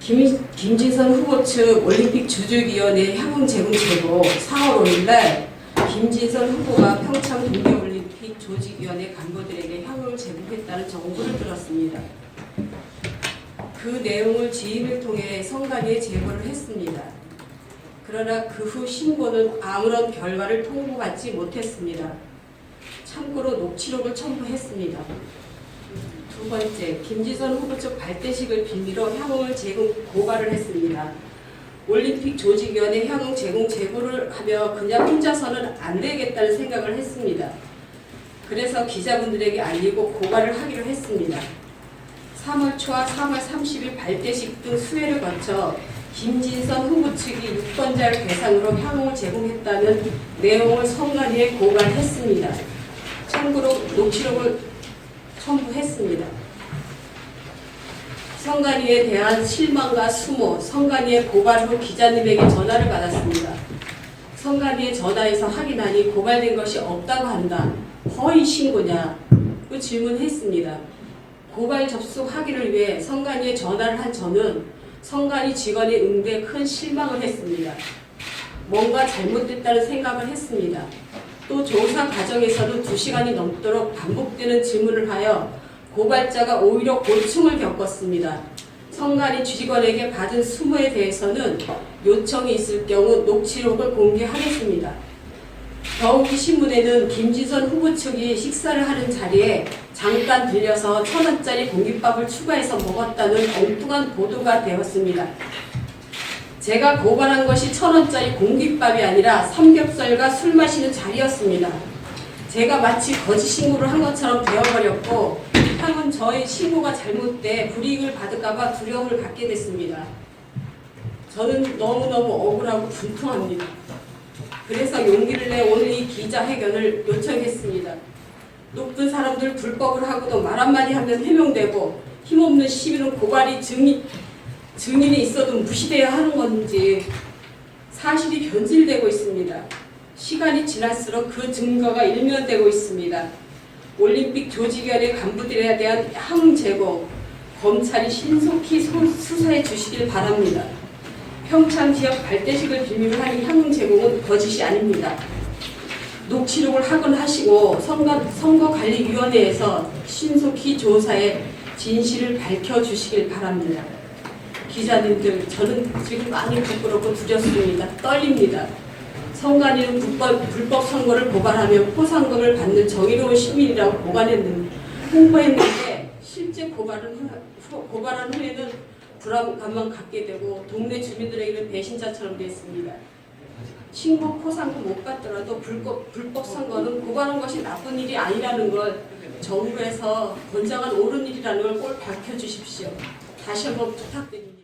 김, 김진선 후보 측 올림픽 조직위원회 향응 제공 제보 4월 5일날 김진선 후보가 평창 동계올림픽 조직위원회 간부들에게 향응을 제공했다는 정보를 들었습니다. 그 내용을 지인을 통해 성관위에 제보를 했습니다. 그러나 그 후 신고는 아무런 결과를 통보받지 못했습니다. 참고로 녹취록을 첨부했습니다. 두 번째, 김지선 후보 측 발대식을 빌미로 향응을 제공 고발을 했습니다. 올림픽 조직위원회 향응 제공 제보를 하며 그냥 혼자서는 안 되겠다는 생각을 했습니다. 그래서 기자분들에게 알리고 고발을 하기로 했습니다. 3월 초와 3월 30일 발대식 등 수회를 거쳐 김진선 후보 측이 유권자를 대상으로 향응을 제공했다는 내용을 성관위에 고발했습니다. 참고로 녹취록을 첨부했습니다. 성관위에 대한 실망과 수모, 성관위의 고발 후 기자님에게 전화를 받았습니다. 성관위의 전화에서 확인하니 고발된 것이 없다고 한다. 허위 신고냐? 고 질문했습니다. 고발 접수 확인을 위해 성관위에 전화를 한 저는 성관위 직원의 응대에 큰 실망을 했습니다. 뭔가 잘못됐다는 생각을 했습니다. 또 조사 과정에서는 2시간이 넘도록 반복되는 질문을 하여 고발자가 오히려 고충을 겪었습니다. 성관위 직원에게 받은 수모에 대해서는 요청이 있을 경우 녹취록을 공개하겠습니다. 더욱이 신문에는 김지선 후보 측이 식사를 하는 자리에 잠깐 들려서 천 원짜리 공깃밥을 추가해서 먹었다는 엉뚱한 보도가 되었습니다. 제가 고발한 것이 천 원짜리 공깃밥이 아니라 삼겹살과 술 마시는 자리였습니다. 제가 마치 거짓 신고를 한 것처럼 되어버렸고 향은 저의 신고가 잘못돼 불이익을 받을까봐 두려움을 갖게 됐습니다. 저는 너무너무 억울하고 분통합니다. 그래서 용기를 내 오늘 이 기자회견을 요청했습니다. 높은 사람들 불법을 하고도 말 한마디 하면 해명되고 힘없는 시민은 고발이 증인, 증인이 있어도 무시돼야 하는 건지 사실이 변질되고 있습니다. 시간이 지날수록 그 증거가 일면되고 있습니다. 올림픽 조직위원회 간부들에 대한 향 제공, 검찰이 신속히 소- 수사해 주시길 바랍니다. 평창 지역 발대식을 빌미로 한 향 제공은 거짓이 아닙니다. 녹취록을 확인하시고 선거, 선거관리위원회에서 신속히 조사해 진실을 밝혀주시길 바랍니다. 기자님들, 저는 지금 많이 부끄럽고 두렵습니다. 떨립니다. 선관위는 불법, 불법 선거를 고발하며 포상금을 받는 정의로운 시민이라고 보관했는, 홍보했는데 실제 고발은, 후- 고발한 후에는 불안감만 갖게 되고 동네 주민들에게는 배신자처럼 됐습니다. 신고 포상금 못 받더라도 불법, 불법 선거는 고발한 것이 나쁜 일이 아니라는 걸 정부에서 권장한 옳은 일이라는 걸 꼭 밝혀주십시오. 다시 한번 부탁드립니다.